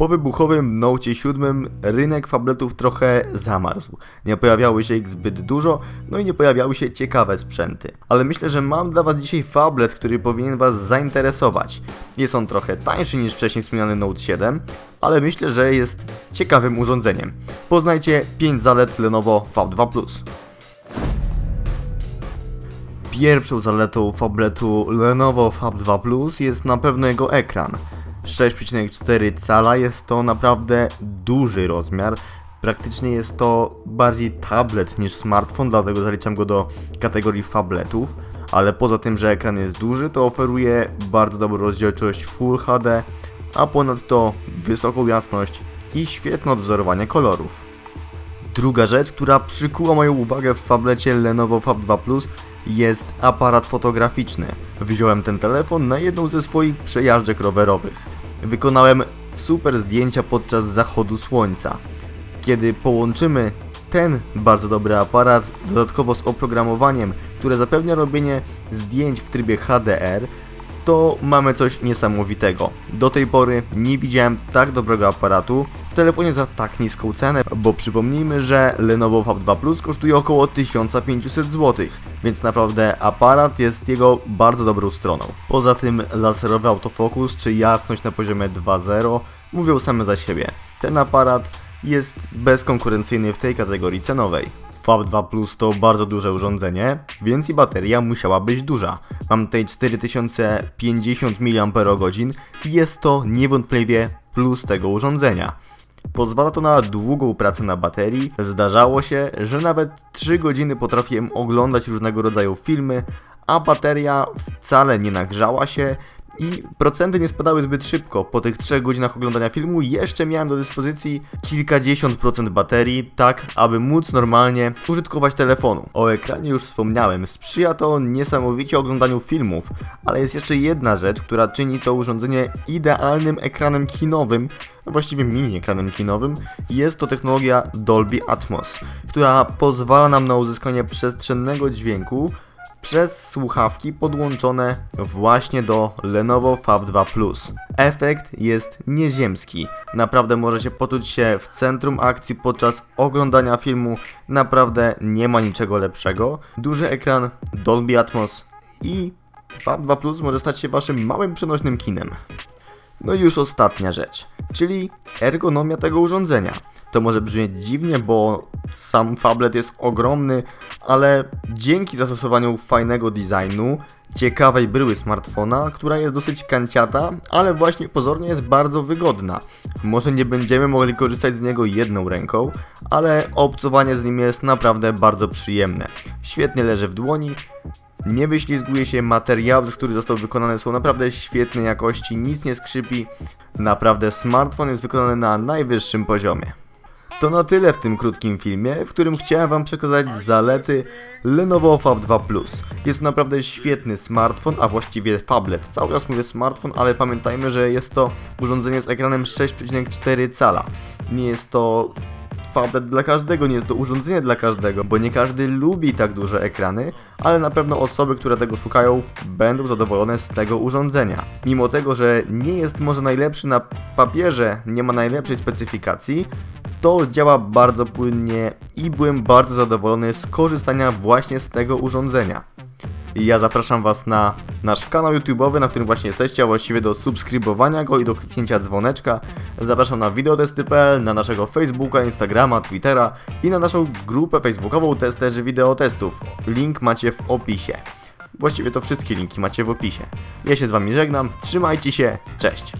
Po wybuchowym Note 7 rynek fabletów trochę zamarzł. Nie pojawiały się ich zbyt dużo, no i nie pojawiały się ciekawe sprzęty. Ale myślę, że mam dla Was dzisiaj fablet, który powinien Was zainteresować. Jest on trochę tańszy niż wcześniej wspomniany Note 7, ale myślę, że jest ciekawym urządzeniem. Poznajcie 5 zalet Lenovo Fab 2 Plus. Pierwszą zaletą fabletu Lenovo Fab 2 Plus jest na pewno jego ekran. 6,4 cala jest to naprawdę duży rozmiar. Praktycznie jest to bardziej tablet niż smartfon, dlatego zaliczam go do kategorii fabletów. Ale poza tym, że ekran jest duży, to oferuje bardzo dobrą rozdzielczość Full HD, a ponadto wysoką jasność i świetne odwzorowanie kolorów. Druga rzecz, która przykuła moją uwagę w fablecie Lenovo Fab 2 Plus jest aparat fotograficzny. Wziąłem ten telefon na jedną ze swoich przejażdżek rowerowych. Wykonałem super zdjęcia podczas zachodu słońca. Kiedy połączymy ten bardzo dobry aparat dodatkowo z oprogramowaniem, które zapewnia robienie zdjęć w trybie HDR, to mamy coś niesamowitego. Do tej pory nie widziałem tak dobrego aparatu w telefonie za tak niską cenę, bo przypomnijmy, że Lenovo Fab 2 Plus kosztuje około 1500 zł, więc naprawdę aparat jest jego bardzo dobrą stroną. Poza tym laserowy autofokus czy jasność na poziomie 2.0 mówią same za siebie. Ten aparat jest bezkonkurencyjny w tej kategorii cenowej. Fab 2 Plus to bardzo duże urządzenie, więc i bateria musiała być duża. Mam tutaj 4050 mAh i jest to niewątpliwie plus tego urządzenia. Pozwala to na długą pracę na baterii. Zdarzało się, że nawet 3 godziny potrafiłem oglądać różnego rodzaju filmy, a bateria wcale nie nagrzała się i procenty nie spadały zbyt szybko. Po tych 3 godzinach oglądania filmu jeszcze miałem do dyspozycji kilkadziesiąt procent baterii, tak aby móc normalnie użytkować telefonu. O ekranie już wspomniałem, sprzyja to niesamowicie oglądaniu filmów, ale jest jeszcze jedna rzecz, która czyni to urządzenie idealnym ekranem kinowym, właściwie mini ekranem kinowym, jest to technologia Dolby Atmos, która pozwala nam na uzyskanie przestrzennego dźwięku przez słuchawki podłączone właśnie do Lenovo Fab 2 Plus. Efekt jest nieziemski. Naprawdę możecie poczuć się w centrum akcji podczas oglądania filmu. Naprawdę nie ma niczego lepszego. Duży ekran, Dolby Atmos i Fab 2 Plus może stać się waszym małym przenośnym kinem. No i już ostatnia rzecz, czyli ergonomia tego urządzenia. To może brzmieć dziwnie, bo sam fablet jest ogromny, ale dzięki zastosowaniu fajnego designu, ciekawej bryły smartfona, która jest dosyć kanciata, ale właśnie pozornie jest bardzo wygodna. Może nie będziemy mogli korzystać z niego jedną ręką, ale obcowanie z nim jest naprawdę bardzo przyjemne. Świetnie leży w dłoni, nie wyślizguje się, materiały, z których został wykonany są naprawdę świetnej jakości, nic nie skrzypi. Naprawdę smartfon jest wykonany na najwyższym poziomie. To na tyle w tym krótkim filmie, w którym chciałem Wam przekazać zalety Lenovo Fab 2 Plus. Jest to naprawdę świetny smartfon, a właściwie tablet. Cały czas mówię smartfon, ale pamiętajmy, że jest to urządzenie z ekranem 6,4 cala. Nie jest to tablet dla każdego, nie jest to urządzenie dla każdego, bo nie każdy lubi tak duże ekrany, ale na pewno osoby, które tego szukają, będą zadowolone z tego urządzenia. Mimo tego, że nie jest może najlepszy na papierze, nie ma najlepszej specyfikacji, to działa bardzo płynnie i byłem bardzo zadowolony z korzystania właśnie z tego urządzenia. I ja zapraszam Was na nasz kanał YouTube'owy, na którym właśnie jesteście, a właściwie do subskrybowania go i do kliknięcia dzwoneczka. Zapraszam na videotesty.pl, na naszego Facebooka, Instagrama, Twittera i na naszą grupę facebookową Testerzy Wideotestów. Link macie w opisie. Właściwie to wszystkie linki macie w opisie. Ja się z Wami żegnam, trzymajcie się, cześć!